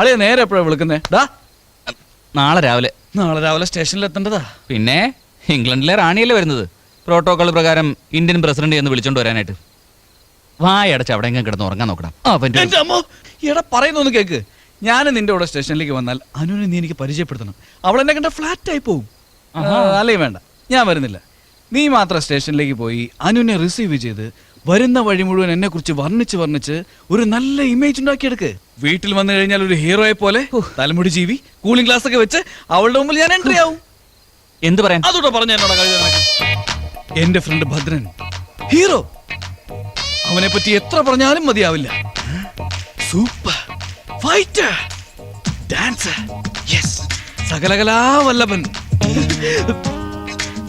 അളിയ നേരെ എപ്പോഴാ വിളിക്കുന്നേ? ഡാ. നാളെ രാവിലെ. നാളെ രാവിലെ സ്റ്റേഷനിൽ എത്തേണ്ടതാ. പിന്നെ ഇംഗ്ലണ്ടിലെ റാണിയല്ലേ വരുന്നത്? പ്രോട്ടോകോൾ പ്രകാരം ഇന്ത്യൻ പ്രസിഡന്റ് എന്ന് വിളിച്ചോണ്ട് വരാനായിട്ട്. വായടച്ച് അവിടെ എങ്ങനെ കിടന്ന് ഉറങ്ങാൻ നോക്കണം. അവന്റെ എന്റെ അമ്മ എടാ പറയുന്നൊന്ന് കേക്ക്. ഞാൻ നിന്റെ കൂടെ സ്റ്റേഷനിലേക്ക് വന്നാൽ അനുവിനെ നീ എനിക്ക് പരിചയപ്പെടുത്തണം. അവൾ എന്നെ കണ്ട ഫ്ലാറ്റ് ആയി പോവും. അല്ലേ വേണ്ട. ഞാൻ വരുന്നില്ല. നീ മാത്രം സ്റ്റേഷനിലേക്ക് പോയി അനുവിനെ റിസീവ് ചെയ്ത് വരുന്ന വഴി മുഴുവൻ എന്നെ കുറിച്ച് വർണിച്ച് വർണിച്ച് ഒരു നല്ല ഇമേജ് ഉണ്ടാക്കിയെടുക്ക് വീട്ടിൽ വന്നു കഴിഞ്ഞാൽ ഒരു ഹീറോയെ പോലെ തലമുടി ജീവി കൂളിംഗ് ഗ്ലാസ് ഒക്കെ വെച്ച് അവളുടെ മുമ്പിൽ ഞാൻ എൻട്രി ആവും. എന്ത് പറയാൻ? അതോട്ടോ പറഞ്ഞു എന്നോട് കഴുത നിനക്ക് എന്റെ ഫ്രണ്ട് ഭദ്രൻ ഹീറോ അവനെ പറ്റി എത്ര പറഞ്ഞാലും മതിയാവില്ല. സൂപ്പർ ഫൈറ്റർ ഡാൻസർ യെസ് സകലകലാ വല്ലഭൻ.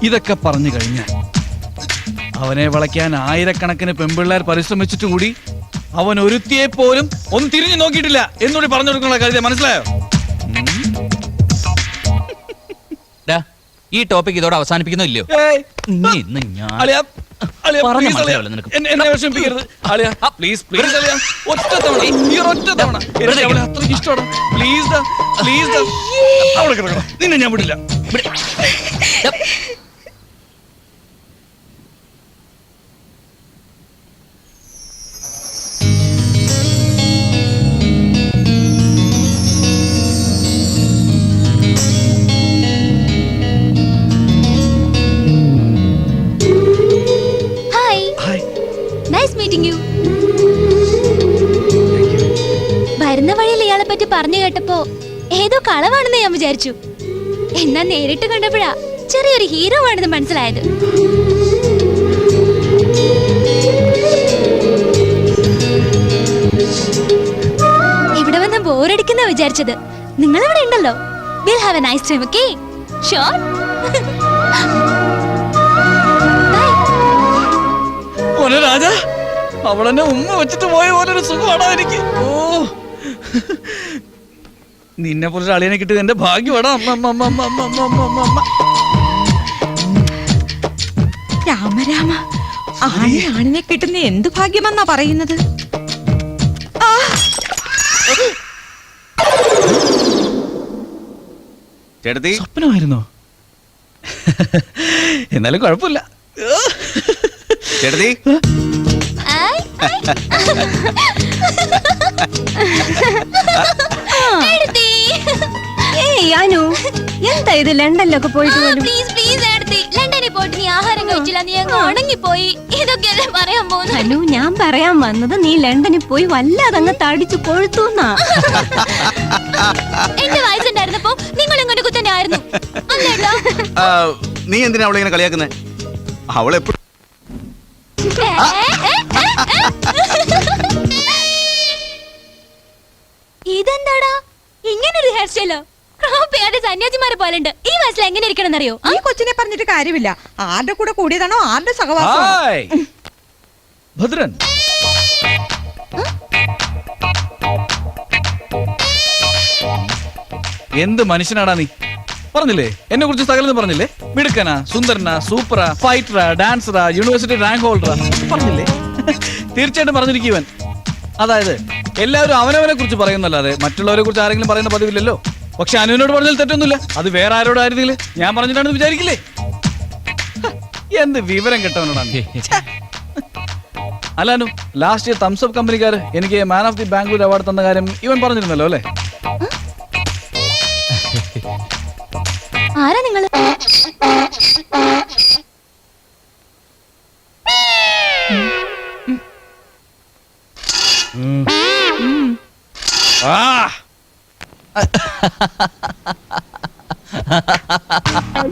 ഇതൊക്കെ പറഞ്ഞു കഴിഞ്ഞാൽ അവനെ വളയ്ക്കാൻ ആയിരക്കണക്കിന് പെമ്പിള്ളേർ പരിശ്രമിച്ചിട്ട് കൂടി അവൻ ഒരുത്തിയെ പോലും ഒന്ന് തിരിഞ്ഞു നോക്കിയിട്ടില്ല എന്നോട് പറഞ്ഞു കൊടുക്കണ കാര്യം മനസ്സിലായോ? ഈ ടോപ്പിക് ഇതോടെ അവസാനിപ്പിക്കുന്നോ ഇല്ലയോ? ഇന്ന് ഞാൻ നിന്നെ ഞാൻ കേട്ടപ്പോ ഏതോ കളവാണെന്ന് ഞാൻ വിചാരിച്ചു. എന്നാ നേരിട്ട് കണ്ടപ്പോഴാ ചെറിയൊരു ഹീറോ ആണെന്ന് മനസ്സിലായത്. ഇവിടെ വന്ന് ബോറടിക്കുന്ന വിചാരിച്ചത് നിങ്ങൾ ഇവിടെ ഉണ്ടല്ലോ will have a nice time okay sure Raja അവളെന്നെ ഉമ്മ വെച്ചിട്ട് പോയ പോലെ ഒരു സുഖമാണോ എനിക്ക്? ഓ. നിന്നെ പോലെ അളിയനെ കിട്ടി എന്റെ ഭാഗ്യമാടാ. രാമരാമ ആണിനെ കിട്ടുന്ന എന്ത് ഭാഗ്യമെന്നാ പറയുന്നത്? സ്വപ്നമായിരുന്നോ? എന്നാലും കുഴപ്പമില്ല. ചേട്ടത്തി? ഏയ് അനു എന്താ ഇത് ലണ്ടനിലൊക്കെ പോയിട്ട് പോലും? പ്ലീസ് please എടുത്തി. ലണ്ടനിൽ പോയിട്ട് നീ ആഹാരം കഴിച്ചില്ല നീ അങ്ങ് ഉണങ്ങിപ്പോയി. ഇതൊക്കെയല്ലേ പറയാൻ പോകുന്നു അനു ഞാൻ പറയാൻ വന്നത് നീ ലണ്ടനിൽ പോയി വല്ലാതെ അങ്ങ് തടിച്ചു കൊഴുത്തൂന്നാ. എന്റെ വയസ്സുണ്ടായിരുന്നപ്പോ നിങ്ങൾ ഇങ്ങോട്ട് കുത്തന്നെ ആയിരുന്നു അല്ലേട്ടോ നീ എന്തിനാ അവളെ ഇങ്ങനെ കളിയാക്കുന്നേ? അവളെപ്പോഴും. ഇതെന്താടാ? ഇങ്ങനൊരു ഹെയർ സ്റ്റൈലോ ക്രോപ്പ് ചെയ്യാതെ സന്യാസിമാരെ പോലുണ്ട് ഈ വയസ്സിൽ എങ്ങനെ ഇരിക്കണം അറിയോ ഈ കൊച്ചിനെ പറഞ്ഞിട്ട് കാര്യമില്ല. ആരുടെ കൂടെ കൂടിയതാണോ ആരുടെ സഹവാസം ഹായ്! ഭദ്രൻ. എന്ത് മനുഷ്യനാടാ നീ? പറഞ്ഞില്ലേ? എന്നെ കുറിച്ച് സകലെന്ന് പറഞ്ഞില്ലേ? മിടുക്കനാ സുന്ദരനാ സൂപ്പറാ ഫൈറ്ററാ ഡാൻസറാ യൂണിവേഴ്സിറ്റി റാങ്ക് ഹോൾഡറാ പറഞ്ഞില്ലേ? തീർച്ചയായിട്ടും പറഞ്ഞിരിക്കുവൻ അതായത് എല്ലാവരും അവനവനെ കുറിച്ച് പറയുന്നല്ലാതെ മറ്റുള്ളവരെ കുറിച്ച് ആരെങ്കിലും പറയുന്ന പതിവില്ലല്ലോ. പക്ഷെ അനുവിനോട് പറഞ്ഞാൽ തെറ്റൊന്നുമില്ല. അത് വേറെ ആരോടായിരുന്നെങ്കിൽ ഞാൻ പറഞ്ഞിട്ടാണെന്ന് വിചാരിക്കില്ലേ? എന്ത് വിവരം കിട്ടവനോടാണ് അല്ലാനു ലാസ്റ്റ് ഇയർ തംസ് അപ്പ് കമ്പനിക്കാർ എനിക്ക് man of the Bangalore award തന്ന കാര്യം ഇവൻ പറഞ്ഞിരുന്നല്ലോ അല്ലേ? ആരാ നിങ്ങൾ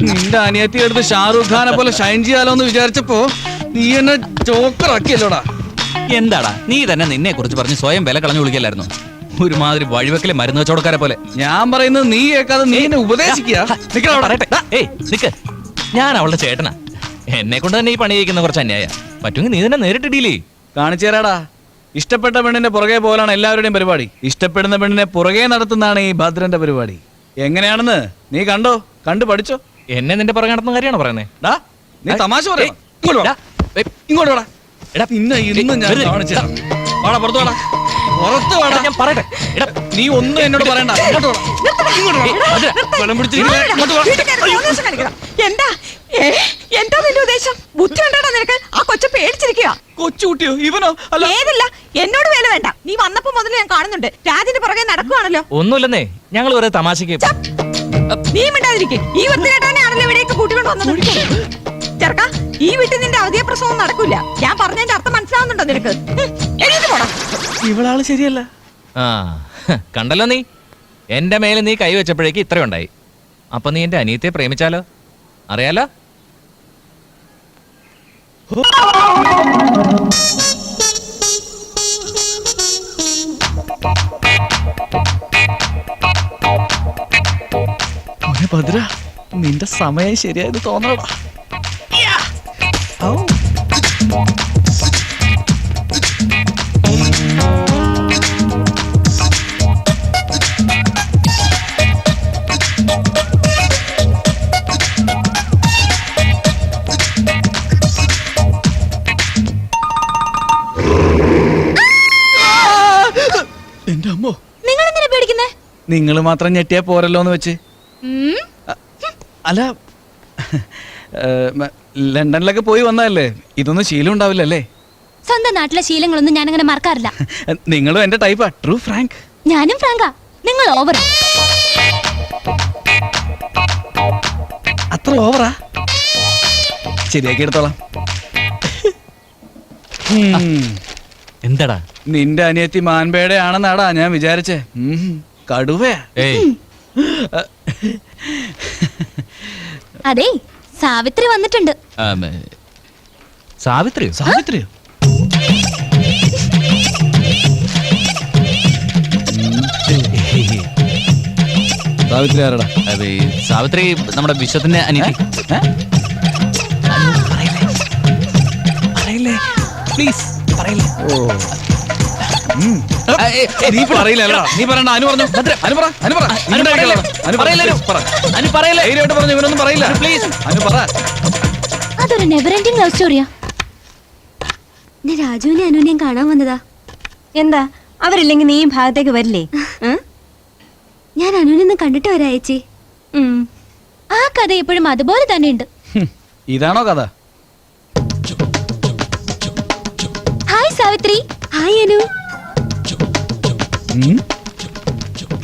നിന്റെ അനിയത്തി എടുത്ത് ഷാറൂഖ് ഖാനെ പോലെ ഷൈൻ ചെയ്യാലോ എന്ന് വിചാരിച്ചപ്പോ നീ എന്നെ ചോക്കറാക്കിയല്ലോടാ എന്താടാ? നീ തന്നെ നിന്നെ കുറിച്ച് പറഞ്ഞ് സ്വയം വില കളഞ്ഞു വിളിക്കല്ലായിരുന്നു? ഒരുമാതിരി വഴിവെക്കലെ മരുന്ന് കച്ചവടക്കാരെ പോലെ. ഞാൻ പറയുന്നത് നീ കേൾക്കാതെ നീ എന്നെ ഉപദേശിക്കുക. ഏയ് നിക്ക്. ഞാൻ അവളുടെ ചേട്ടനാ. എന്നെ കൊണ്ട് തന്നെ ഈ പണി ചെയ്യിക്കുന്ന കുറച്ച് അന്യായ. പറ്റുമെങ്കിൽ നീ തന്നെ നേരിട്ട് കാണിച്ചേരാടാ ചെയ്യ്. കാണിച്ചു തരാടാ. ഇഷ്ടപ്പെട്ട പെണ്ണിന്റെ പുറകെ പോലാണ് എല്ലാവരുടെയും പരിപാടി. ഇഷ്ടപ്പെടുന്ന പെണ്ണിനെ പുറകെ നടത്തുന്നതാണ് ഈ ഭദ്രന്റെ പരിപാടി. എങ്ങനെയാണെന്ന് നീ കണ്ടോ? കണ്ടു പഠിച്ചോ? എന്നെ നിന്റെ പുറകെ നടത്തുന്ന കാര്യമാണ് പറയുന്നത് ഡാ നീ തമാശ പറയാ ഇങ്ങോട്ട് വാടാ എടാ, ഇന്ന് ഇന്നും ഞാൻ കാണിച്ചു. വാടാ പുറത്തു വാടാ. പുറത്ത് വാടാ. ഞാൻ പറയട്ടെ. എടാ നീ ഒന്നും എന്നോട് പറയണ്ട. ഇങ്ങോട്ട് വാടാ. ഇങ്ങോട്ട് വാ. വെള്ളം പിടിച്ചിരിക്കില്ല. ഇങ്ങോട്ട് വാ. എന്താ? ഏ, എന്താ നിന്റെ ഉദ്ദേശം? ബുദ്ധി ഉണ്ടാടാ നിനക്ക്? ആ കൊച്ചു പേടിച്ചിരിക്കുക കൊച്ചുകുട്ടിയോ? ഇവനോ? അല്ല. ഏതില്ല. എന്നോട് വേല വേണ്ട. നീ വന്നപ്പോ മുതൽ ഞാൻ കാണുന്നുണ്ട്. രാജിന്റെ പുറകെ നടക്കുവാണല്ലോ. ഒന്നുമില്ലെന്നേ. ഞങ്ങൾ ഒരേ തമാശക്ക് നീ മിണ്ടാതിരിക്കേ. ഈ വൃത്തികെട്ടവനെയാണല്ലോ ഇവിടേക്ക് കൂട്ടിക്കൊണ്ട് വന്നത്. ചെറുക്ക ഈ വീട്ടിൽ നിന്റെ അവധിയ പ്രസവം നടക്കില്ല ഞാൻ പറഞ്ഞതിന്റെ അർത്ഥം മനസ്സിലാവുന്നുണ്ടോ നിനക്ക് പോടാ ഇവളാൾ ശരിയല്ല ആ കണ്ടല്ലോ നീ എന്റെ മേലെ നീ കൈവച്ചപ്പോഴേക്ക് ഇത്ര ഉണ്ടായി അപ്പൊ നീ എന്റെ അനിയത്തെ പ്രേമിച്ചാലോ അറിയാലോ ഭദ്ര നിന്റെ സമയം ശരിയായത് തോന്നണടാ. എന്റെ അമ്മോ. നിങ്ങൾ എന്തിനാ പേടിക്കുന്നേ? നിങ്ങൾ മാത്രം ഞെട്ടിയാ പോരല്ലോ എന്ന് വെച്ച് അല്ല ലണ്ടനിലൊക്കെ പോയി വന്നതല്ലേ? ഇതൊന്നും ശീലം ഉണ്ടാവില്ലല്ലേ? സ്വന്തം നാട്ടിലെ ശീലങ്ങളൊന്നും ഞാൻ അങ്ങനെ മറക്കാറില്ല. നിങ്ങളും എന്റെ ടൈപ്പാ ട്രൂ ഫ്രാങ്ക് ഞാനും ഫ്രാങ്കാ നിങ്ങൾ ഓവർ അത്ര ഓവറാ ശരിയാക്കി എടുത്തോളാം. എന്തടാ? നിന്റെ അനിയത്തി മാൻപേടെ ആണെന്നാടാ ഞാൻ വിചാരിച്ചേ. കടുവയാ. അതെ. സാവിത്രി വന്നിട്ടുണ്ട്. സാവിത്രിയോ? സാവിത്രിയോ? സാവിത്രി ആരടാ? അതെ സാവിത്രി നമ്മുടെ വിശ്വത്തിന്റെ അനിയത്തി. പ്ലീസ് പറയില്ലേ? ഓ. നീ പറയില്ലല്ലോ. നീ പറയണ്ട. അനു പറഞ്ഞു. അനു പറ. അനു പറ. അനു പറയില്ല. അനു പറയില്ല, ധൈര്യമായിട്ട് പറഞ്ഞു ഇവനൊന്നും പറയില്ല. പ്ലീസ്. അനു പറ. അതൊരു നെവർ എൻഡിങ് ലവ് സ്റ്റോറിയാ ഞാൻ രാജുവിനെ അനുവിനെയും കാണാൻ വന്നതാ. എന്താ? അവരില്ലെങ്കിൽ നീ ഈ ഭാഗത്തേക്ക് വരില്ലേ? ഞാൻ അനുവിനൊന്നും കണ്ടിട്ട് വരാ ചേച്ചി. ആ കഥ എപ്പോഴും അതുപോലെ തന്നെ ഉണ്ട് ഇതാണോ കഥ? Hi Savitri. Hi Anu.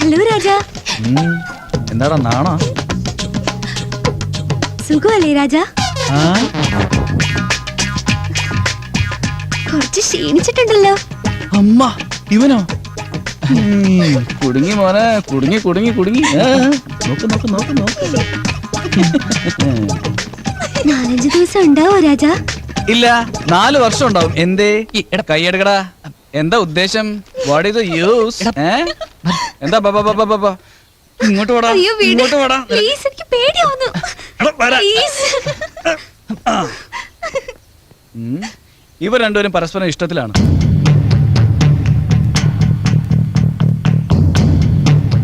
Hello Raja. എന്താടാ നാണോ? സുഖമല്ലേ രാജാ? കുറച്ച് ക്ഷീണിച്ചിട്ടുണ്ടല്ലോ. അമ്മ ഇവനോ? കുടുങ്ങി മോനെ കുടുങ്ങി കുടുങ്ങി കുടുങ്ങി. നോക്ക് നോക്ക് നോക്ക് നോക്ക്. നാലഞ്ച് ദിവസം ഉണ്ടാവോ രാജാ? ഇല്ല നാല് വർഷം ഉണ്ടാവും. എന്തേ? കൈയെടുക്കടാ എന്താ ഉദ്ദേശം? വാട്ട് ഇസ് യൂസ് എന്താ ബ, ബ, ബ, ബ, ബ, ബ. ഇങ്ങോട്ട് വാടാ അയ്യോ വീട്. ഇങ്ങോട്ട് വാടാ പ്ലീസ് എനിക്ക് പേടിയാവുന്നു. എടാ, വരാ. പ്ലീസ് ഉം. ഇവർ രണ്ടുപേരും പരസ്പരം ഇഷ്ടത്തിലാണ്.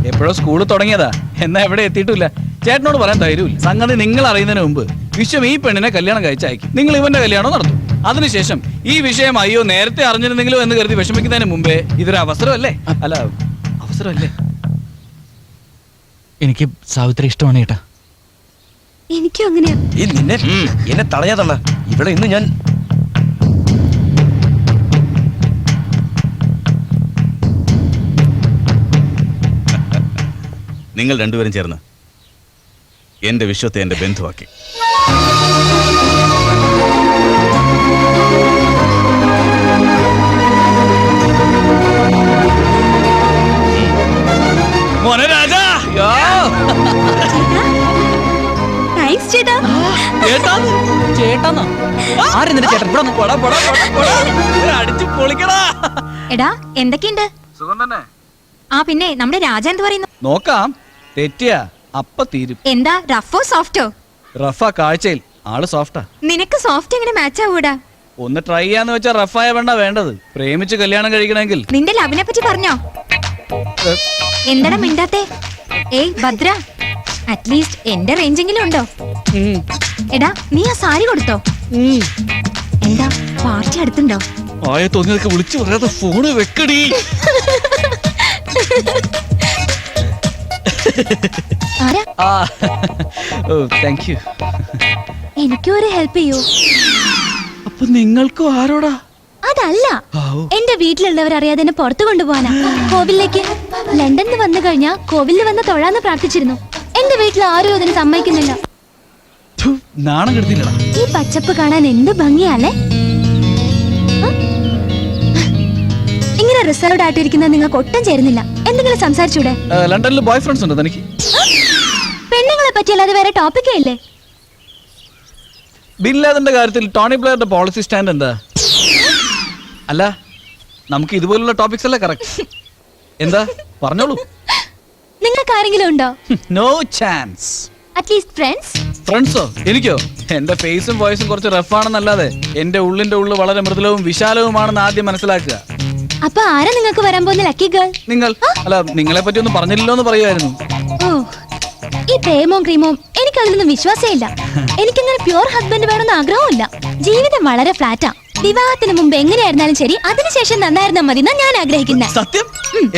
എപ്പോഴോ സ്കൂൾ തുടങ്ങിയതാ. എന്നാ എവിടെ എത്തിയിട്ടില്ല. ചേട്ടനോട് പറയാൻ ധൈര്യമില്ല. സംഗതി നിങ്ങൾ അറിയുന്നതിന് മുമ്പ് വിശ്വം ഈ പെണ്ണിനെ കല്യാണം കഴിച്ചയക്കും. നിങ്ങൾ ഇവന്റെ കല്യാണം നടത്തും. അതിനുശേഷം ഈ വിഷയം അയ്യോ നേരത്തെ അറിഞ്ഞിരുന്നെങ്കിലോ എന്ന് കരുതി വിഷമിക്കുന്നതിന് മുമ്പേ ഇതൊരു അവസരമല്ലേ? അല്ല അവസരമല്ലേ? എനിക്ക് സാവിത്രി ഇഷ്ടമാണ് കേട്ടാ എനിക്കും അങ്ങനെയാ. ഈ നിന്നെ എന്നെ തടയാതള്ള ഇവിടെ ഇന്ന് ഞാൻ നിങ്ങൾ രണ്ടുപേരും ചേർന്ന് എന്റെ വിശ്വത്തെ എന്റെ ബന്ധുവാക്കി. എടാ എന്തൊക്കെയുണ്ട്? ആ പിന്നെ നമ്മുടെ രാജ എന്ത് പറയുന്നു? നോക്കാം. തെറ്റിയാ അപ്പ തീരും. എന്താ റഫോ സോഫ്റ്റോ? റഫാ കാഴ്ചയിൽ ആൾ സോഫ്റ്റാ. നിനക്ക് സോഫ്റ്റ് എങ്ങനെ മാച്ച് ആവൂടാ? ഒന്ന് ട്രൈ ചെയ്യാന്ന് വെച്ചാ റഫായ വേണ്ട വേണ്ടത്. പ്രേമിച്ച് കല്യാണം കഴിക്കണമെങ്കിൽ. നിന്റെ ലവിനെ പറ്റി പറഞ്ഞോ? എന്താണ് എന്താടാ മിണ്ടാത്തെ? ഏയ് ഭദ്ര. അറ്റ്ലീസ്റ്റ് എന്റെ റേഞ്ചെങ്കിലും ഉണ്ടോ? എടാ നീ ആ സാരി കൊടുത്തോ. എന്താ പാർട്ടി അടുത്തുണ്ടോ? ആയ തോന്നിയതൊക്കെ വിളിച്ചു പറയാതെ ഫോണ് വെക്കടി. ആരാ? ആ ഓ താങ്ക് യു എനിക്കും ഒരു ഹെൽപ്പ് ചെയ്യൂ. അപ്പൊ നിങ്ങൾക്കും ആരോടാ? അതല്ല. എന്റെ വീട്ടിലുള്ളവർ അറിയാതെ എന്നെ പുറത്തു കൊണ്ടുപോകാനാ കോവിലേക്ക് ലണ്ടനിൽ വന്നു കഴിഞ്ഞാ കോവിലിൽ വന്ന് തൊഴാന്ന് പ്രാർത്ഥിച്ചിരുന്നു. എന്റെ വീട്ടിൽ ആരും അതിന് സമ്മതിക്കുന്നില്ല. നാണം കെടുത്തില്ലടാ. ഈ പച്ചപ്പ് കാണാൻ എന്ത് ഭംഗിയാലേ? ഇങ്ങനെ റിസർവ്ഡ് ആയിട്ടിരിക്കുന്നത് നിങ്ങൾക്ക് ഒട്ടും ചേരുന്നില്ല. എന്തെങ്കിലും സംസാരിച്ചൂടെ? ലണ്ടനിൽ ബോയ് ഫ്രണ്ട്സ് ഉണ്ടോ തനിക്ക്? പെണ്ണുങ്ങളെ പറ്റിയല്ലാതെ വേറെ ടോപ്പിക്കേ ഇല്ലേ? ബില്ലാദിന്റെ ലാദന്റെ കാര്യത്തിൽ ടോണി ബ്ലെയറുടെ പോളിസി സ്റ്റാൻഡ് എന്താ? അല്ല നമുക്ക് ഇതുപോലുള്ള ടോപ്പിക്സ് അല്ലേ കറക്റ്റ് എന്താ? പറഞ്ഞോളൂ. നിങ്ങൾക്ക് ആരെങ്കിലും ഉണ്ടോ? No chance at least friends ഫ്രണ്ട്സോ എനിക്കോ? എന്റെ ഫേസും വോയിസും കുറച്ച് റഫാണെന്നല്ലാതെ എന്റെ ഉള്ളിന്റെ ഉള്ളു വളരെ മൃദുലവും വിശാലവുമാണെന്ന് ആദ്യം മനസ്സിലാക്കുക. അപ്പൊ ആരാ നിങ്ങൾക്ക് വരാൻ പോകുന്ന ലക്കി ഗേൾ നിങ്ങൾ? അല്ല നിങ്ങളെ പറ്റി ഒന്നും പറഞ്ഞില്ലല്ലോ എന്ന് പറയുമായിരുന്നു ഓ ഈ പ്രേമവും ക്രീമവും എനിക്ക് അതിലൊന്നും വിശ്വാസമില്ല എനിക്കങ്ങനെ പ്യൂർ ഹസ്ബൻഡ് വേണമെന്ന് ആഗ്രഹമില്ല ജീവിതം വളരെ ഫ്ലാറ്റാ വിവാഹത്തിന് മുമ്പ് എങ്ങനെയായിരുന്നാലും ശരി അതിനുശേഷം നന്നായിരുന്നാ മതി എന്നാ ഞാൻ ആഗ്രഹിക്കുന്നത് സത്യം?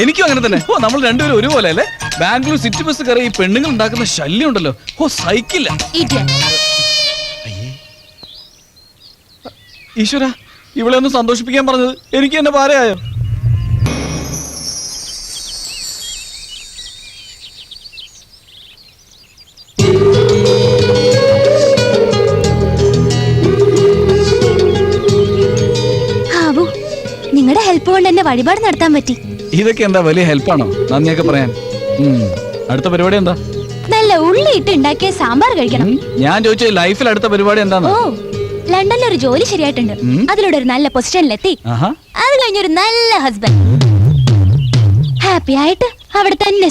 എനിക്കും അങ്ങനെ തന്നെ. ഓ നമ്മൾ രണ്ടുപേരും ഒരുപോലെ അല്ലേ ബാംഗ്ലൂർ സിറ്റി ബസ് കയറി ഈ പെണ്ണുങ്ങൾ ഉണ്ടാക്കുന്ന ശല്യം ഉണ്ടല്ലോ. ഓ സൈക്കില്ല ഈശ്വര ഇവളെ ഒന്ന് സന്തോഷിപ്പിക്കാൻ പറഞ്ഞത് എനിക്ക് എന്നെ പാരയായോ? ഹെൽപ്പ് കൊണ്ട് എന്നെ വഴിപാട് നടത്താൻ പറ്റി. ഇതൊക്കെ എന്താ വലിയ ഹെൽപ്പാണോ നന്ദിയൊക്കെ പറയാൻ. അടുത്ത പരിപാടി എന്താ? നല്ല ഉള്ളിയിട്ട് ഉണ്ടാക്കിയ സാമ്പാർ കഴിക്കണം. ഞാൻ ചോദിച്ച ലൈഫിൽ അടുത്ത പരിപാടി എന്താന്ന്? ഓ ലണ്ടനിൽ ഒരു ജോലി ശരിയായിട്ടുണ്ട്. അതിലൂടെ ഒരു നല്ല പൊസിഷനിലെത്തി അത് കഴിഞ്ഞൊരു നല്ല ഹസ്ബൻഡ് ഹാപ്പി ആയിട്ട് അവിടെ തന്നെ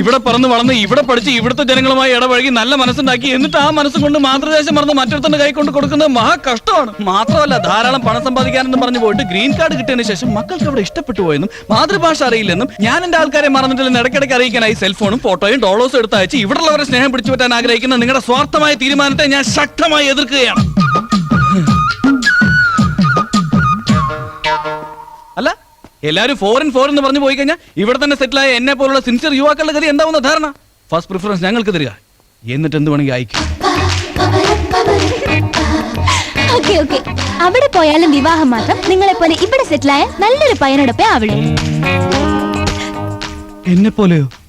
ഇവിടെ പറന്ന് വളർന്ന് ഇവിടെ പഠിച്ച് ഇവിടുത്തെ ജനങ്ങളുമായി ഇടപഴകി നല്ല മനസ്സുണ്ടാക്കി എന്നിട്ട് ആ മനസ്സും കൊണ്ട് മാതൃദേശം മറന്ന് മറ്റൊരുത്തന്റെ കൈ കൊണ്ട് കൊടുക്കുന്നത് മഹാ കഷ്ടമാണ്. മാത്രമല്ല ധാരാളം പണം സമ്പാദിക്കാനെന്ന് പറഞ്ഞു പോയിട്ട് ഗ്രീൻ കാർഡ് കിട്ടിയതിന് ശേഷം മക്കൾക്ക് അവിടെ ഇഷ്ടപ്പെട്ടു പോയെന്നും മാതൃഭാഷ അറിയില്ലെന്നും ഞാൻ എന്റെ ആൾക്കാരെ മറന്നിട്ടില്ലെന്ന് ഇടയ്ക്കിടയ്ക്ക് അറിയിക്കാനായി സെൽഫോണും ഫോട്ടോയും ഡോളേഴ്സും എടുത്ത് അയച്ച് ഇവിടെയുള്ളവരെ സ്നേഹം പിടിച്ചു പറ്റാൻ ആഗ്രഹിക്കുന്ന നിങ്ങളുടെ സ്വാർത്ഥമായ തീരുമാനത്തെ ഞാൻ ശക്തമായി എതിർക്കുകയാണ്. അല്ല എല്ലാരും ഫോറിൻ ഫോർ എന്ന് പറഞ്ഞു പോയി കഴിഞ്ഞാൽ ഇവിടെ തന്നെ സെറ്റിലായ എന്നെ പോലുള്ള സിൻസിയർ യുവാക്കളുടെ ഗതി എന്താവുന്ന ധാരണ? ഫസ്റ്റ് പ്രിഫറൻസ് ഞങ്ങൾക്ക് തരിക. എന്നിട്ട് എന്ത് വേണമെങ്കിൽ അയക്കും. ഓക്കെ ഓക്കെ അവിടെ പോയാലും വിവാഹം മാത്രം നിങ്ങളെ പോലെ ഇവിടെ സെറ്റിലായ നല്ലൊരു പയ്യനോടൊപ്പം ആവിടെ എന്നെ പോലെയോ